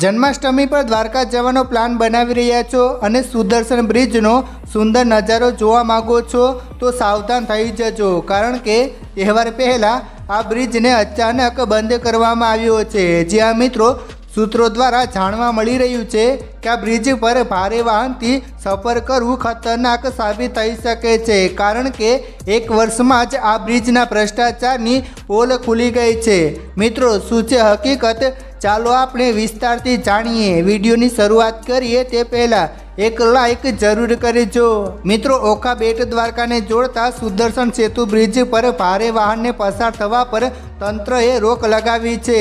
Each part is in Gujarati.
જન્માષ્ટમી પર દ્વારકા જવાનો પ્લાન બનાવી રહ્યા છો અને સુદર્શન બ્રિજનો સુંદર નજારો જોવા માગો છો, તો સાવધાન થઈ જજો. કારણ કે તહેવાર પહેલાં, આ બ્રિજને અચાનક બંધ કરવામાં આવ્યો છે. જ્યાં મિત્રો સૂત્રો દ્વારા જાણવા મળી રહ્યું છે કે આ બ્રિજ પર ભારે વાહનથી સફર કરવું ખતરનાક સાબિત થઈ શકે છે. કારણ કે એક વર્ષમાં જ આ બ્રિજના ભ્રષ્ટાચારની પોલ ખુલી ગઈ છે. મિત્રો, શું છે હકીકત? ચાલો આપણે વિસ્તારથી જાણીએ. વિડીયોની શરૂઆત કરીએ તે પહેલાં એક લાઈક જરૂર કરજો. મિત્રો, ઓખા બેટ દ્વારકાને જોડતા સુદર્શન સેતુ બ્રિજ પર ભારે વાહનને પસાર થવા પર તંત્રએ રોક લગાવી છે.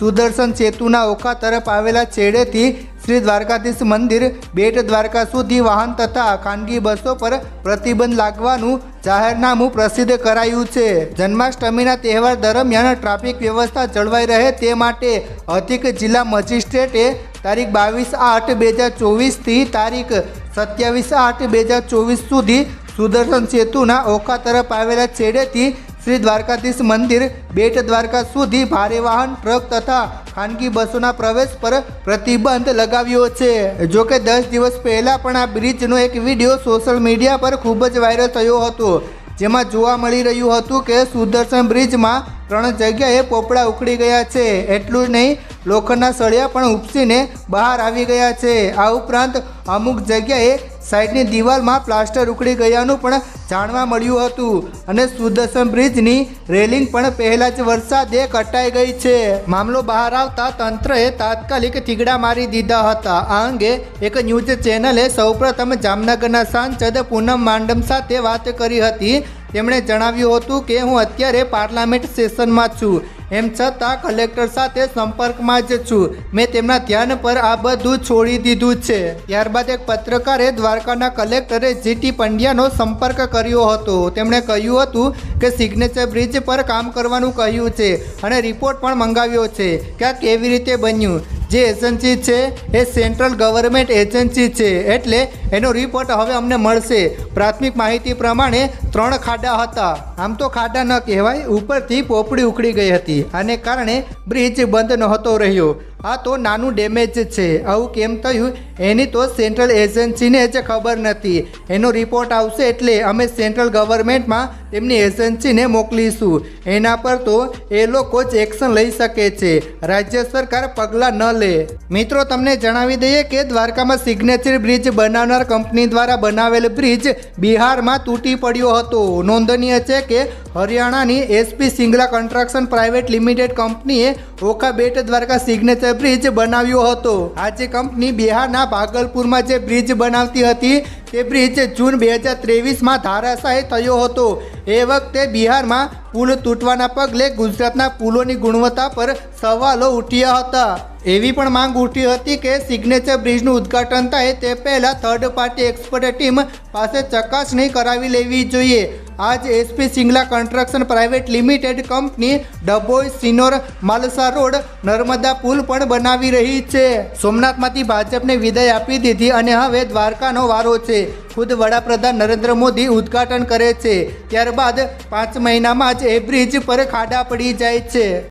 સુદર્શન સેતુના ઓખા તરફ આવેલા છેડેથી શ્રી દ્વારકાધીશ મંદિર બેટ દ્વારકા સુધી વાહન તથા ખાનગી બસો પર પ્રતિબંધ લાગવાનું જાહેરનામું પ્રસિદ્ધ કરાયું છે. જન્માષ્ટમીના તહેવાર દરમિયાન ટ્રાફિક વ્યવસ્થા જળવાઈ રહે તે માટે અધિક જિલ્લા મજિસ્ટ્રેટે તારીખ બાવીસ આઠ બે હજાર ચોવીસથી તારીખ સત્યાવીસ આઠ બે હજાર ચોવીસ સુધી સુદર્શન સેતુના ઓખા તરફ આવેલા છેડેથી શ્રી દ્વારકાધીશ મંદિર બેટ દ્વારકા સુધી ભારે વાહન, ટ્રક તથા ખાનગી બસોના પ્રવેશ પર પ્રતિબંધ લગાવ્યો છે. જો કે દસ દિવસ પહેલાં પણ આ બ્રિજનો એક વીડિયો સોશિયલ મીડિયા પર ખૂબ જ વાયરલ થયો હતો, જેમાં જોવા મળી રહ્યું હતું કે સુદર્શન બ્રિજમાં ત્રણ જગ્યાએ પોપડા ઉખડી ગયા છે. એટલું જ નહીં, લોખંડના સળિયા પણ ઉપસીને બહાર આવી ગયા છે. આ ઉપરાંત અમુક જગ્યાએ સાઈડની દિવાલમાં પ્લાસ્ટર ઉખડી ગયાનું પણ જાણવા મળ્યું હતું. અને સુદર્શન બ્રિજની રેલિંગ પણ પહેલાં જ વરસાદે કટાઈ ગઈ છે. મામલો બહાર આવતા તંત્રએ તાત્કાલિક થીગડા મારી દીધા હતા. આ અંગે એક ન્યૂઝ ચેનલે સૌપ્રથમ જામનગરના સાંસદ પૂનમ માંડમ સાથે વાત કરી હતી. તેમણે જણાવ્યું હતું કે હું અત્યારે પાર્લામેન્ટ સેશનમાં છું. એમ છતાં કલેક્ટર સાથે સંપર્કમાં જ છું. મેં તેમના ધ્યાન પર આ બધું છોડી દીધું છે. ત્યારબાદ એક પત્રકારે દ્વારકાના કલેક્ટરે જીટી પંડ્યાનો સંપર્ક કર્યો હતો. તેમણે કહ્યું હતું કે સિગ્નેચર બ્રિજ પર કામ કરવાનું કહ્યું છે અને રિપોર્ટ પણ મંગાવ્યો છે કે આ કેવી રીતે બન્યું. જે એજન્સી છે એ સેન્ટ્રલ ગવર્મેન્ટ એજન્સી છે એટલે એનો રિપોર્ટ હવે અમને મળશે. પ્રાથમિક માહિતી પ્રમાણે ત્રણ ખાડા હતા. આમ તો ખાડા ન કહેવાય, ઉપરથી પોપડી ઉકળી ગઈ હતી. આને કારણે બ્રિજ બંધ નહોતો રહ્યો. આ તો નાનું ડેમેજ છે. આવું કેમ થયું? એની તો સેન્ટ્રલ એજન્સીને જ ખબર નથી. એનો રિપોર્ટ આવશે એટલે અમે સેન્ટ્રલ ગવર્મેન્ટમાં તેમની એજન્સીને મોકલીશું. એના પર તો એ લોકો જ એક્શન લઈ શકે છે. રાજ્ય સરકાર પગલાં ન લે. મિત્રો, તમને જણાવી દઈએ કે દ્વારકામાં સિગ્નેચર બ્રિજ બનાવનાર કંપની દ્વારા બનાવેલ બ્રિજ બિહારમાં તૂટી પડ્યો હતો. નોંધનીય છે કે હરિયાણાની SP Singla construction private limited કંપનીએ ઓખા બેટ દ્વારકા સિગ્નેચર બ્રિજ બનાવ્યો હતો. આ જે કંપની બિહારના ભાગલપુરમાં જે બ્રિજ બનાવતી હતી, તે બ્રિજ જૂન બે હજાર ત્રેવીસમાં ધારાશાહી થયો હતો. એ વખતે બિહારમાં પુલ તૂટવાના પગલે ગુજરાતના પુલોની ગુણવત્તા પર સવાલો ઉઠ્યા હતા. એવી પણ માંગ ઉઠી હતી કે સિગ્નેચર બ્રિજનું ઉદ્ઘાટન થાય તે પહેલાં થર્ડ પાર્ટી એક્સપર્ટ ટીમ પાસે ચકાસણી કરાવી લેવી જોઈએ. આજ SP Singla construction private limited company Dabhoi Sinor Malsa road Narmada પુલ પણ બનાવી રહી છે. સોમનાથમાંથી ભાજપને વિદાય આપી દીધી અને હવે દ્વારકાનો વારો છે. ખુદ વડાપ્રધાન નરેન્દ્ર મોદી ઉદ્ઘાટન કરે છે. ત્યારબાદ પાંચ મહિનામાં જ એ બ્રિજ પર ખાડા પડી જાય છે.